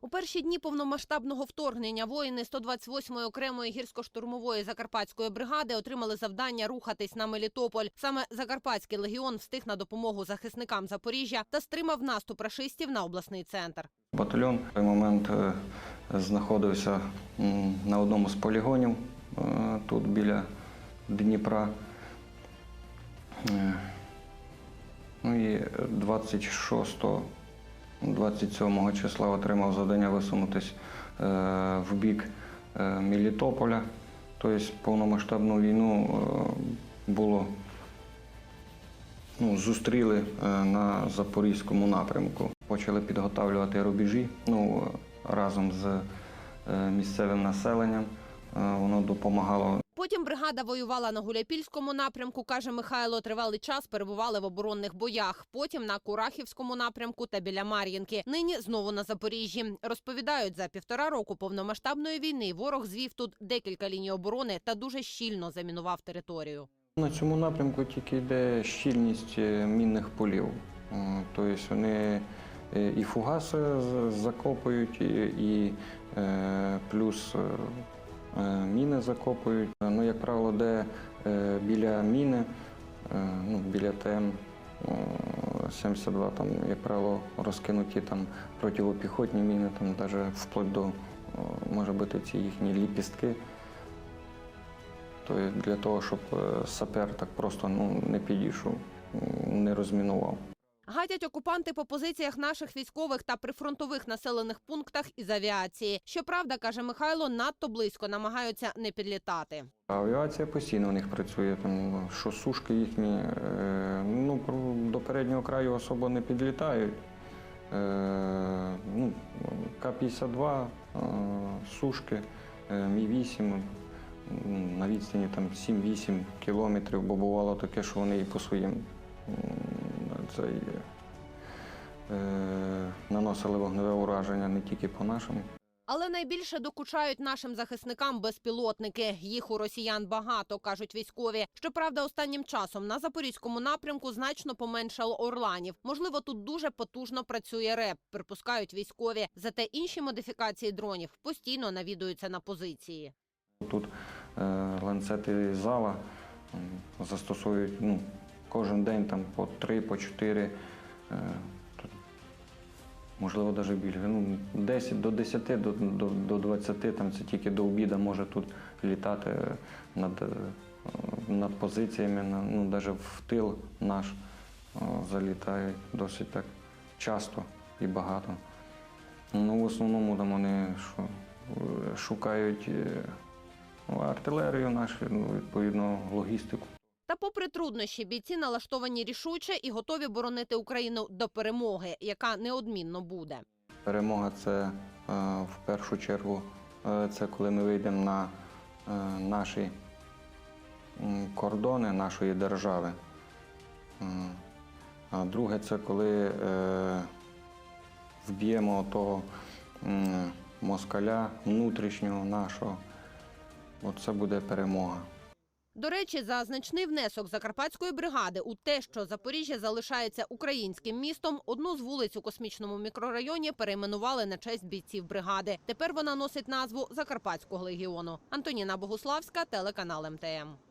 У перші дні повномасштабного вторгнення воїни 128-ї окремої гірсько-штурмової закарпатської бригади отримали завдання рухатись на Мелітополь. Саме Закарпатський легіон встиг на допомогу захисникам Запоріжжя та стримав наступ рашистів на обласний центр. Батальйон в той момент е, знаходився на одному з полігонів е, тут біля Дніпра. Е, Ну і 26 27 числа отримав завдання висунутись е, в бік е, Мелітополя. Тобто повномасштабну війну е, було ну, зустріли на Запорізькому напрямку. Почали підготовлювати рубежі ну, разом з місцевим населенням. Воно допомагало Потім бригада воювала на Гуляпільському напрямку, каже Михайло. Тривалий час перебували в оборонних боях. Потім на Курахівському напрямку та біля Мар'їнки. Нині знову на Запоріжжі. Розповідають, за півтора року повномасштабної війни ворог звів тут декілька ліній оборони та дуже щільно замінував територію. На цьому напрямку тільки йде щільність е, мінних полів. Е, Тобто вони е, і фугаси закопують, і, е, плюс е, е, міни закопують. Е, Ну, як правило, де е, біля міни, е, ну, біля ТМ. е, 72 там, як правило, розкинуті там противопіхотні міни, там навіть вплоть до е, може бути ці їхні ліпістки. То є для того, щоб е, сапер так просто ну, не підійшов, не розмінував. Гатять окупанти по позиціях наших військових та прифронтових населених пунктах із авіації. Щоправда, каже Михайло, надто близько намагаються не підлітати. Авіація постійно у них працює, там, що сушки їхні е, ну, до переднього краю особо не підлітають. Е, ну, К-52, е, сушки, е, Мі-8 на відстані там, 7-8 кілометрів, бо бувало таке, що вони і по своїм цей, е, наносили вогневе ураження не тільки по нашим Але найбільше докучають нашим захисникам безпілотники. Їх у росіян багато, кажуть військові. Щоправда, останнім часом на запорізькому напрямку значно поменшало орланів. Можливо, тут дуже потужно працює РЕП, припускають військові. Зате інші модифікації дронів постійно навідуються на позиції. Тут е, ланцети зала м, застосовують ну, кожен день там, по три, по чотири, е, можливо, навіть більше. Ну, 10, до 10, до, до, до 20, там, це тільки до обіду може тут літати е, над, е, над позиціями, ну, навіть в тил наш залітають досить так часто і багато. Ну, в основному там вони шукають ну, артилерію нашу, ну, відповідно, логістику. Попри труднощі, бійці налаштовані рішуче і готові боронити Україну до перемоги, яка неодмінно буде. Перемога це е, в першу чергу е, це коли ми вийдемо на е, наші кордони нашої держави. А друге, це коли вб'ємо того москаля внутрішнього нашого. Оце буде перемога. До речі, за значний внесок закарпатської бригади у те, що Запоріжжя залишається українським містом, одну з вулиць у космічному мікрорайоні перейменували на честь бійців бригади. Тепер вона носить назву Закарпатського легіону. Антоніна Богуславська, телеканал МТМ.